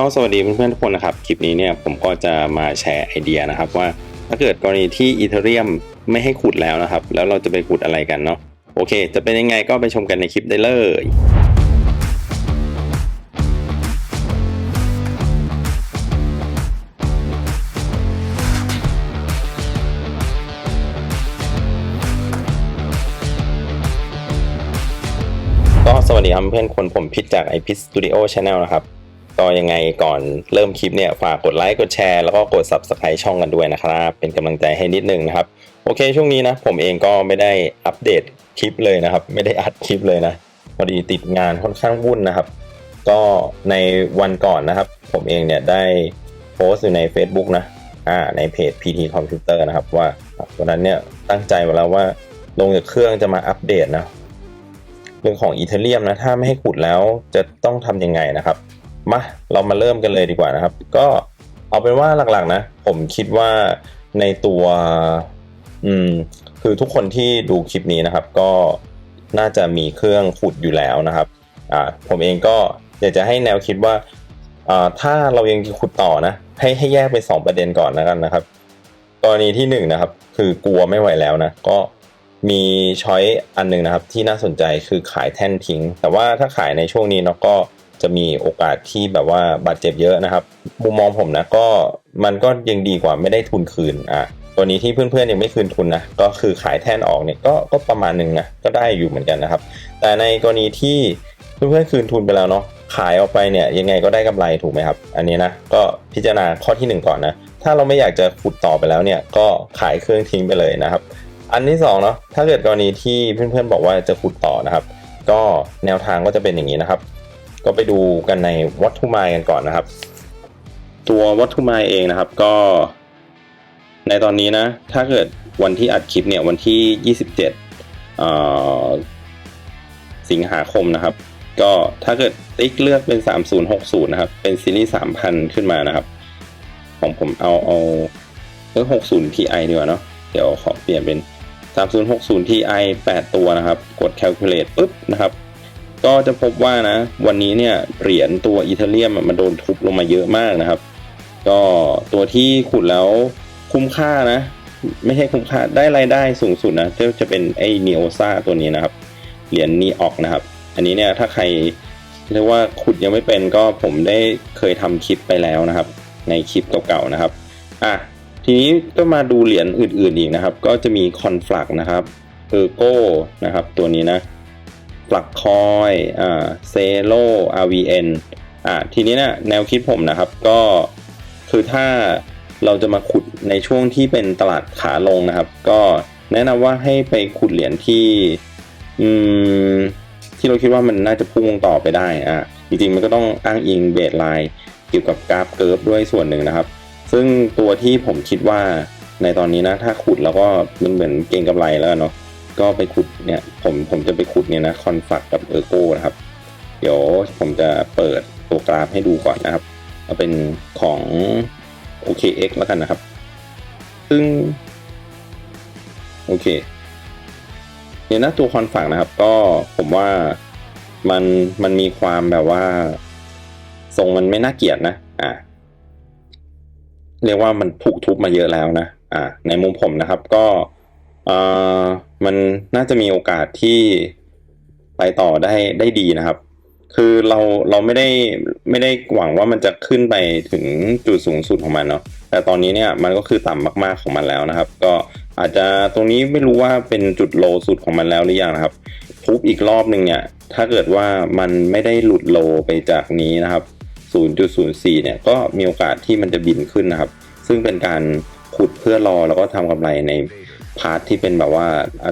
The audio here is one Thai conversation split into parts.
ก็สวัสดีเพื่อนๆทุกคนนะครับ คลิปนี้เนี่ยผมก็จะมาแชร์ไอเดียนะครับว่าถ้าเกิดกรณีที่อีเทเรียมไม่ให้ขุดแล้วนะครับ แล้วเราจะไปขุดอะไรกันเนาะโอเค จะเป็นยังไงก็ไปชมกันในคลิปได้เลยก็สวัสดีครับเพื่อนคนผมพิษจาก i p i s Studio Channel นะครับ ก็ยังไงก่อนเริ่มคลิปเนี่ยฝากกดไลค์กดแชร์แล้วก็กด Subscribe ช่องกันด้วยนะครับ เป็นกำลังใจให้นิดนึงนะครับ โอเคช่วงนี้นะ ผมเองก็ไม่ได้อัปเดตคลิปเลยนะครับ ไม่ได้อัดคลิปเลยนะพอดีติดงานค่อนข้างวุ่นนะครับ ก็ในวันก่อนนะครับ ผมเองเนี่ยได้โพสต์อยู่ใน Facebook นะอ่าในเพจ PT Computer นะครับ ว่าวันนั้นเนี่ยตั้งใจไว้แล้วว่าลงจากเครื่องจะมาอัปเดตนะเรื่องของอีเทเรียมนะ ถ้าไม่ให้ขุดแล้วจะต้องทำยังไงนะครับ มาเรามาเริ่มกันเลยดีกว่านะครับ ก็เอาเป็นว่าหลักๆนะ ผมคิดว่าในตัวอืมคือทุกคนที่ดูคลิปนี้นะครับ ก็น่าจะมีเครื่องขุดอยู่แล้วนะครับอ่าผมเองก็อยากจะให้แนวคิดว่าอ่าถ้าเรายังขุดต่อนะ ให้ให้แยกเป็นสองประเด็นก่อนแล้วกันนะครับกรณีที่หนึ่งนะครับ คือกลัวไม่ไหวแล้วนะ ก็มีช้อยอันหนึ่งนะครับ ที่น่าสนใจคือขายแท่นทิ้ง แต่ว่าถ้าขายในช่วงนี้เนาะก็ จะมีโอกาสที่แบบว่าบาดเจ็บเยอะนะครับ มุมมองผมนะก็มันก็ยังดีกว่าไม่ได้ทุนคืนอะตัวนี้ที่เพื่อนๆยังไม่คืนทุนนะก็คือขายแท่นออกเนี่ยก็ก็ประมาณหนึ่งนะก็ได้อยู่เหมือนกันนะครับ แต่ในกรณีที่เพื่อนๆคืนทุนไปแล้วเนาะขายออกไปเนี่ยยังไงก็ได้กำไรถูกไหมครับ อันนี้นะก็พิจารณาข้อที่หนึ่งก่อนนะถ้าเราไม่อยากจะขุดต่อไปแล้วเนี่ยก็ขายเครื่องทิ้งไปเลยนะครับ อันที่สองเนาะถ้าเกิดกรณีที่เพื่อนๆบอกว่าจะขุดต่อนะครับ ก็แนวทางก็จะเป็นอย่างนี้นะครับ ก็ไปดูกันในวัตถุไมล์กันก่อนนะครับ ตัววัตถุไมล์เองนะครับก็ ในตอนนี้นะ ถ้าเกิดวันที่อัดคลิปเนี่ยวันที่ 27เอ่อสิงหาคมนะครับ ก็ถ้าเกิดติ๊กเลือกเป็น 3060 นะครับ เป็นซีรีส์ 3,000 ขึ้นมานะครับ ของผมเอาเอาเลือก60 Ti ดีกว่าเนาะเดี๋ยวขอเปลี่ยนเป็น 3060 Ti 8 ตัวนะครับ กด calculate ปุ๊บนะครับ ก็จะพบว่านะ วันนี้เนี่ยเหรียญตัวอีเทเรียมมันโดนทุบลงมาเยอะมากนะครับ ก็ตัวที่ขุดแล้วคุ้มค่านะ ไม่ใช่คุ้มค่าได้รายได้สูงสุดนะก็จะเป็นไอ้นีโอซาตัวนี้นะครับ เหรียญนีออกนะครับ อันนี้เนี่ยถ้าใครเรียกว่าขุดยังไม่เป็นก็ผมได้เคยทำคลิปไปแล้วนะครับ ในคลิปเก่าๆนะครับอะทีนี้ก็มาดูเหรียญอื่นๆอีกนะครับ ก็จะมีคอนฟลักนะครับเออร์โก้นะครับ ตัวนี้นะ ฟลักคอยอ่าเซโล RVN อ่าทีนี้เนี่ยแนวคิดผมนะครับก็คือถ้าเราจะมาขุดในช่วงที่เป็นตลาดขาลงนะครับ ก็แนะนำว่าให้ไปขุดเหรียญที่อืมที่เราคิดว่ามันน่าจะพุ่งต่อไปได้อะจริงๆมันก็ต้องอ้างอิงเบสไลน์เกี่ยวกับกราฟเกิร์ฟด้วยส่วนหนึ่งนะครับ ซึ่งตัวที่ผมคิดว่าในตอนนี้นะถ้าขุดแล้วก็มันเหมือนเก่งกำไรแล้วเนาะ ก็ไปขุดเนี่ยผมผมจะไปขุดเนี่ยนะคอนฟักกับเออร์โก้นะครับ เดี๋ยวผมจะเปิดตัวกราฟให้ดูก่อนนะครับเอาเป็นของ OKX แล้วกันนะครับ ซึ่ง โอเคเนี่ยนะตัวคอนฝักนะครับ ก็ผมว่ามันมันมีความแบบว่าทรงมันไม่น่าเกลียดนะ อ่า เรียกว่ามันถูกทุบมาเยอะแล้วนะ อ่า ในมุมผมนะครับ ก็อ่อ มันน่าจะมีโอกาสที่ไปต่อได้ได้ดีนะครับ คือเราเราไม่ได้ไม่ได้หวังว่ามันจะขึ้นไปถึงจุดสูงสุดของมันเนาะแต่ตอนนี้เนี่ยมันก็คือต่ำมากๆของมันแล้วนะครับ ก็อาจจะตรงนี้ไม่รู้ว่าเป็นจุดโลสุดของมันแล้วหรือยังนะครับทุบอีกรอบหนึ่งเนี่ยถ้าเกิดว่ามันไม่ได้หลุดโลไปจากนี้นะครับ 0.04 เนี่ยก็มีโอกาสที่มันจะบินขึ้นนะครับ ซึ่งเป็นการขุดเพื่อรอแล้วก็ทำกำไรใน พาร์ทที่เป็นแบบว่า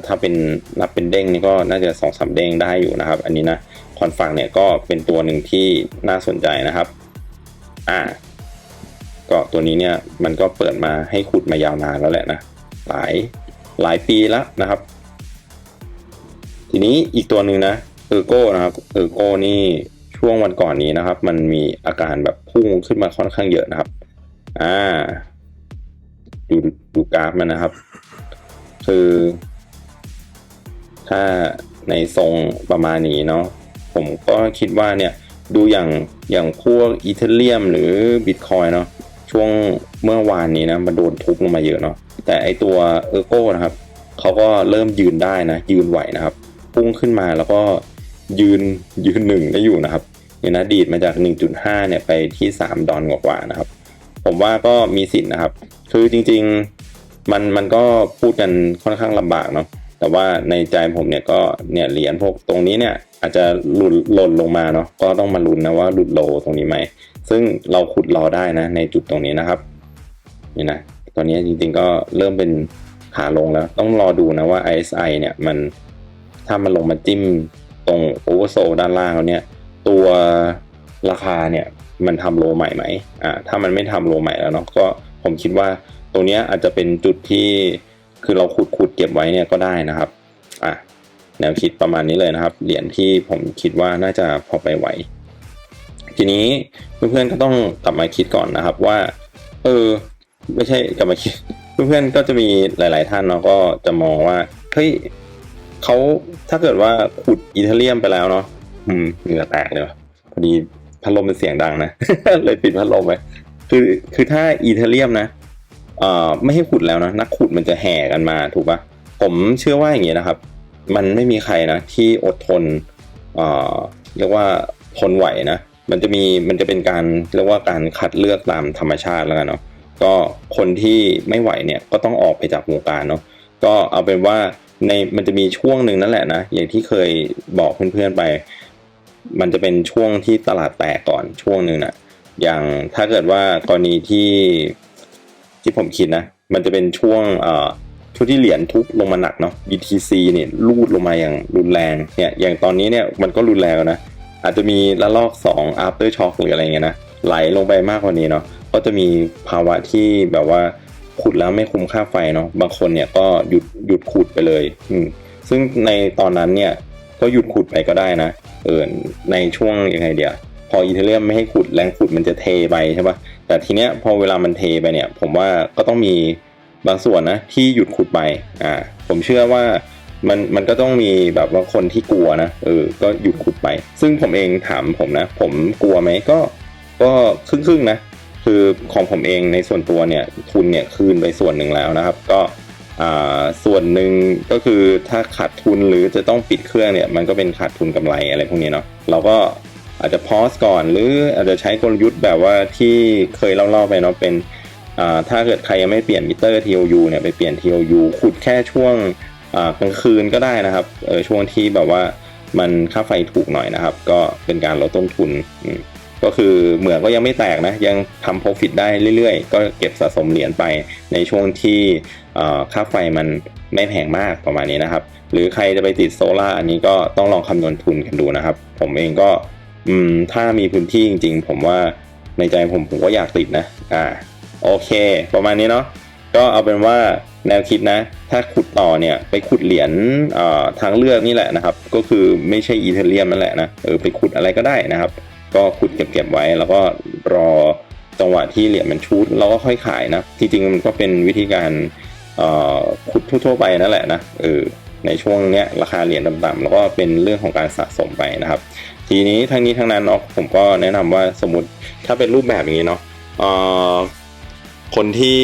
ถ้าเป็นนับเป็นเด้งนี่ก็น่าจะสองสามเด้งได้อยู่นะครับ อันนี้นะคอนฟังเนี่ยก็เป็นตัวหนึ่งที่น่าสนใจนะครับอ่าก็ตัวนี้เนี่ยมันก็เปิดมาให้ขุดมายาวนานแล้วแหละนะหลายหลายปีแล้วนะครับ ทีนี้อีกตัวหนึ่งนะเออร์โก้นะครับเออร์โก้นี่ช่วงวันก่อนนี้นะครับ มันมีอาการแบบพุ่งขึ้นมาค่อนข้างเยอะนะครับ อ่า ดูดูกราฟมันนะครับ คือ ถ้าในทรงประมาณนี้เนาะผมก็คิดว่าเนี่ยดูอย่างอย่างพวกอีเทเรียมหรือบิตคอยเนาะช่วงเมื่อวานนี้นะมันโดนทุบลงมาเยอะเนาะแต่ไอตัวเออร์โก้นะครับเขาก็เริ่มยืนได้นะยืนไหวนะครับ พุ่งขึ้นมาแล้วก็ยืนยืนหนึ่งได้อยู่นะครับเนี่ยนะดีดมาจาก 1.5เนี่ยไปที่ 3 ดอลกว่าๆนะครับ ผมว่าก็มีสิทธิ์นะครับ คือจริงๆ มันมันก็พูดกันค่อนข้างลำบากเนาะแต่ว่าในใจผมเนี่ยก็เนี่ยเหรียญพวกตรงนี้เนี่ยอาจจะหลุดหล่นลงมาเนาะก็ต้องมาลุ้นนะว่าหลุดโลตรงนี้ไหมซึ่งเราขุดรอได้นะในจุดตรงนี้นะครับนี่นะตอนนี้จริงๆก็เริ่มเป็นขาลงแล้ว ต้องรอดูนะว่า ISI เนี่ยมันถ้ามันลงมาจิ้มตรงโอเวอร์โซด้านล่างแล้วเนี่ย ตัวราคาเนี่ยมันทำโลใหม่ไหมอ่าถ้ามันไม่ทำโลใหม่แล้วเนาะก็ผมคิดว่า รงนี้อาจจะเป็นจุดที่คือเราขุดขุดเก็บไว้เนี่ยก็ได้นะครับอะแนวคิดประมาณนี้เลยนะครับ เหรียญที่ผมคิดว่าน่าจะพอไปไหว ทีนี้เพื่อนๆก็ต้องกลับมาคิดก่อนนะครับว่า เออ ไม่ใช่กลับมาคิด เพื่อนๆก็จะมีหลาย ๆ ท่านเนาะก็จะมองว่าเฮ้ยเขาถ้าเกิดว่าขุดอีเทเรียมไปแล้วเนาะอืมเหงื่อแตกเลยพอดีพัดลมเป็นเสียงดังนะ เลยปิดพัดลมไว้คือคือถ้าอีเทเรียมนะ เอ่อไม่ให้ขุดแล้วนะ นักขุดมันจะแห่กันมาถูกปะผมเชื่อว่าอย่างนี้นะครับ มันไม่มีใครนะที่อดทนเอ่อเรียกว่าทนไหวนะ มันจะมีมันจะเป็นการเรียกว่าการคัดเลือกตามธรรมชาติแล้วกันเนาะก็คนที่ไม่ไหวเนี่ยก็ต้องออกไปจากวงการเนาะก็เอาเป็นว่าในมันจะมีช่วงหนึ่งนั่นแหละนะ อย่างที่เคยบอกเพื่อนๆไป มันจะเป็นช่วงที่ตลาดแตกก่อนช่วงหนึ่งนะอย่างถ้าเกิดว่ากรณีที่ ที่ผมคิดนะ มันจะเป็นช่วงเอ่อช่วงที่เหรียญทุบลงมาหนักเนาะ BTC เนี่ยลูดลงมาอย่างรุนแรงเนี่ยอย่างตอนนี้เนี่ยมันก็รุนแรงนะอาจจะมีระลอก 2 after shock หรืออะไรเงี้ยนะไหลลงไปมากกว่านี้เนาะก็จะมีภาวะที่แบบว่าขุดแล้วไม่คุ้มค่าไฟเนาะบางคนเนี่ยก็หยุดหยุดขุดไปเลยอืมซึ่งในตอนนั้นเนี่ยก็หยุดขุดไปก็ได้นะเออในช่วงยังไงเดียว พออีเทเรียมไม่ให้ขุดแรงขุดมันจะเทไปใช่ปะแต่ทีเนี้ยพอเวลามันเทไปเนี่ย ผมว่าก็ต้องมีบางส่วนนะที่หยุดขุดไปอ่าผมเชื่อว่ามันมันก็ต้องมีแบบว่าคนที่กลัวนะเออก็หยุดขุดไป ซึ่งผมเองถามผมนะ ผมกลัวไหมก็ ก็ครึ่งครึ่งๆนะ คือของผมเองในส่วนตัวเนี่ยทุนเนี่ยคืนไปส่วนหนึ่งแล้วนะครับ ก็อ่าส่วนหนึ่งก็คือถ้าขาดทุนหรือจะต้องปิดเครื่องเนี่ย มันก็เป็นขาดทุนกำไรอะไรพวกนี้เนาะเราก็ อาจจะพอสก่อน หรืออาจจะใช้กลยุทธ์แบบว่าที่เคยเล่าๆไปเนาะเป็นถ้าเกิดใครยังไม่เปลี่ยนมิเตอร์ TOU เนี่ยไปเปลี่ยน TOU ขุดแค่ช่วงกลางคืนก็ได้นะครับช่วงที่แบบว่ามันค่าไฟถูกหน่อยนะครับ ก็เป็นการลดต้นทุน ก็คือเหมืองก็ยังไม่แตกนะ ยังทำ profit ได้เรื่อยๆ ก็เก็บสะสมเหรียญไปในช่วงที่ค่าไฟมันไม่แพงมากประมาณนี้นะครับ หรือใครจะไปติดโซล่าอันนี้ก็ต้องลองคำนวณทุนกันดูนะครับ ผมเองก็ อืมถ้ามีพื้นที่จริง ๆ ผมว่าในใจผมผมก็อยากติดนะ อ่า โอเค ประมาณนี้เนาะก็เอาเป็นว่าแนวคิดนะ ถ้าขุดต่อเนี่ยไปขุดเหรียญทางเลือกนี่แหละนะครับ ก็คือไม่ใช่อีเทเรียมนั่นแหละนะเออไปขุดอะไรก็ได้นะครับ ก็ขุดเก็บๆไว้แล้วก็รอจังหวะที่เหรียญมันชูดเราก็ค่อยขายนะจริงๆมันก็เป็นวิธีการขุดทั่วๆไปนั่นแหละนะเออในช่วงเนี้ยราคาเหรียญต่ำๆแล้วก็เป็นเรื่องของการสะสมไปนะครับ ทีนี้ทั้งนี้ทั้งนั้นเนาะผมก็แนะนำว่าสมมติถ้าเป็นรูปแบบอย่างนี้เนาะคนที่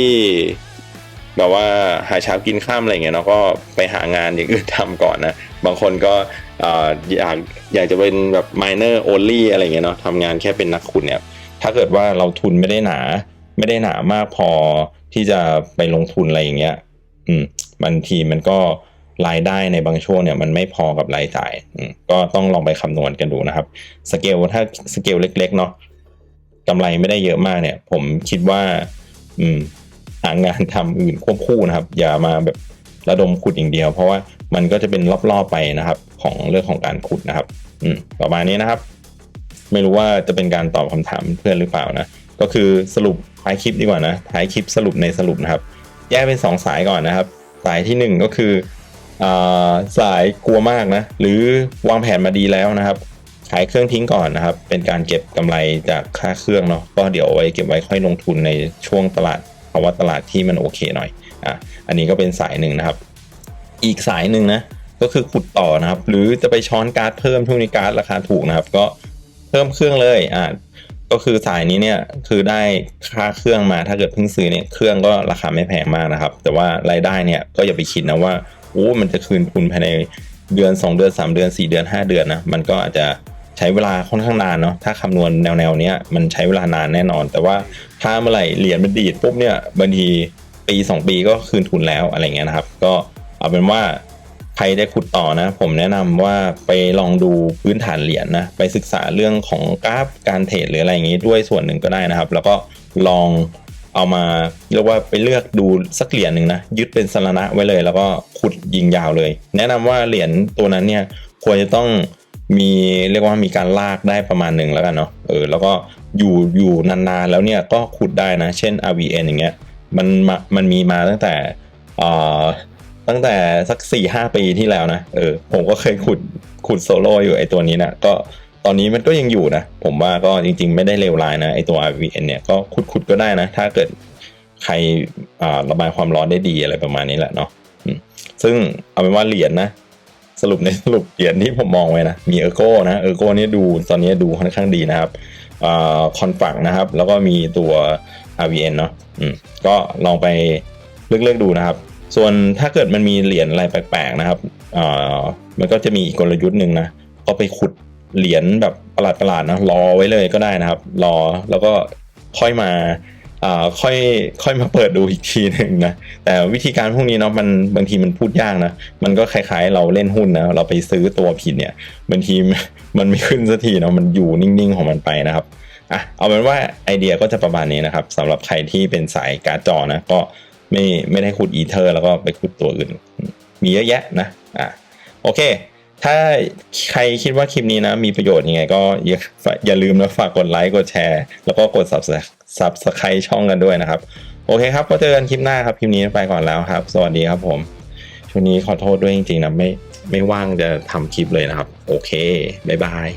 แบบว่าหาเช้ากินข้ามอะไรเงี้ยเนาะก็ไปหางานอย่างอื่นทำก่อนนะบางคนก็อออยากอยากจะเป็นแบบ minor only อะไรเงี้ยเนาะทำงานแค่เป็นนักขุดเนี่ยถ้าเกิดว่าเราทุนไม่ได้หนา ไม่ได้หนามากพอที่จะไปลงทุนอะไรอย่างเงี้ย อืมบางทีมันก็ รายได้ในบางช่วงเนี่ยมันไม่พอกับรายจ่าย ก็ต้องลองไปคำนวณกันดูนะครับ สเกลถ้าสเกลเล็ก ๆ เนาะกำไรไม่ได้เยอะมากเนี่ย ผมคิดว่าอืมหางานทำอื่นควบคู่นะครับ อย่ามาแบบระดมขุดอย่างเดียว เพราะว่ามันก็จะเป็นรอบๆไปนะครับ ของเรื่องของการขุดนะครับประมาณนี้นะครับ ไม่รู้ว่าจะเป็นการตอบคำถามเพื่อนหรือเปล่านะก็คือสรุปท้ายคลิปดีกว่านะท้ายคลิปสรุปในสรุปนะครับ แยกเป็นสองสายก่อนนะครับ สายที่หนึ่งก็คือ สายกลัวมากนะ หรือวางแผนมาดีแล้วนะครับ ขายเครื่องทิ้งก่อนนะครับ เป็นการเก็บกำไรจากค่าเครื่องเนาะก็เดี๋ยวเอาไว้เก็บไว้ค่อยลงทุนในช่วงตลาดภาวะตลาดที่มันโอเคหน่อยอะอันนี้ก็เป็นสายหนึ่งนะครับ อีกสายหนึ่งนะก็คือขุดต่อนะครับ หรือจะไปช้อนการ์ดเพิ่มช่วงนี้การ์ดราคาถูกนะครับ ก็เพิ่มเครื่องเลยอ่าก็คือสายนี้เนี่ยคือได้ค่าเครื่องมาถ้าเกิดเพิ่งซื้อเนี่ยเครื่องก็ราคาไม่แพงมากนะครับ แต่ว่ารายได้เนี่ยก็อย่าไปคิดนะว่า โอ้มันจะคืนทุนภายในเดือน 2 เดือน 3 เดือน 4 เดือน 5 เดือนนะมันก็อาจจะใช้เวลาค่อนข้างนานเนาะถ้าคำนวณแนวแนวเนี้ยมันใช้เวลานานแน่นอน แต่ว่าถ้าเมื่อไหร่เหรียญมันดีดปุ๊บเนี่ยบางทีปี 2 ปีก็คืนทุนแล้วอะไรเงี้ยนะครับ ก็เอาเป็นว่าใครได้ขุดต่อนะ ผมแนะนำว่าไปลองดูพื้นฐานเหรียญนะไปศึกษาเรื่องของกราฟการเทรดหรืออะไรอย่างนี้ด้วยส่วนหนึ่งก็ได้นะครับ แล้วก็ลอง เอามาเรียกว่าไปเลือกดูสักเหรียญหนึ่งนะยึดเป็นสรณะไว้เลย แล้วก็ขุดยิงยาวเลย แนะนำว่าเหรียญตัวนั้นเนี่ยควรจะต้องมีเรียกว่ามีการลากได้ประมาณหนึ่งแล้วกันเนาะเออแล้วก็อยู่อยู่นานๆแล้วเนี่ยก็ขุดได้นะ เช่น RVN อย่างเงี้ยมันม,มันมีมาตั้งแต่อ่าตั้งแต่สักสี่ห้าปีที่แล้วนะเออผมก็เคยขุดขุดโซโล่อยู่ไอตัวนี้นะก็ ตอนนี้มันก็ยังอยู่นะ ผมว่าก็จริง ๆ ไม่ได้เลวร้ายนะไอตัว RVN เนี่ยก็ขุดขุดก็ได้นะ ถ้าเกิดใครระบายความร้อนได้ดีอะไรประมาณนี้แหละเนาะซึ่งเอาเป็นว่าเหรียญนะ สรุปในสรุปเหรียญที่ผมมองไว้นะ มีเออร์โก้นะเออร์โก้นี่ดูตอนนี้ดูค่อนข้างดีนะครับอคอนฟักนะครับ แล้วก็มีตัว RVN เนาะก็ลองไปเลือกๆดูนะครับ ส่วนถ้าเกิดมันมีเหรียญอะไรแปลกๆนะครับมันก็จะมีอีกกลยุทธ์หนึ่งนะ ก็ไปขุด เหรียญแบบประหลาดๆนะรอไว้เลยก็ได้นะครับ รอแล้วก็ค่อยมาอ่าค่อยค่อยมาเปิดดูอีกทีหนึ่งนะแต่วิธีการพวกนี้เนาะมันบางทีมันพูดยากนะมันก็คล้ายๆ เราเล่นหุ้นนะเราไปซื้อตัวผิดเนี่ยบางทีมันไม่ขึ้นสักทีเนาะมันอยู่นิ่งๆของมันไปนะครับอะเอาเป็นว่าไอเดียก็จะประมาณนี้นะครับสำหรับใครที่เป็นสายการ์ดจอนะก็ไม่ไม่ได้ขุดอีเทอร์แล้วก็ไปขุดตัวอื่น มีเยอะแยะนะอะโอเค ถ้าใครคิดว่าคลิปนี้นะมีประโยชน์ยังไงก็อย่าอย่าลืมนะฝากกดไลค์กดแชร์ แล้วก็กด subscribe ช่องกันด้วยนะครับ โอเคครับก็เจอกันคลิปหน้าครับ คลิปนี้ไปก่อนแล้วครับ สวัสดีครับผมช่วงนี้ขอโทษด้วยจริงๆนะไม่ไม่ว่างจะทำคลิปเลยนะครับ โอเค บ๊ายบาย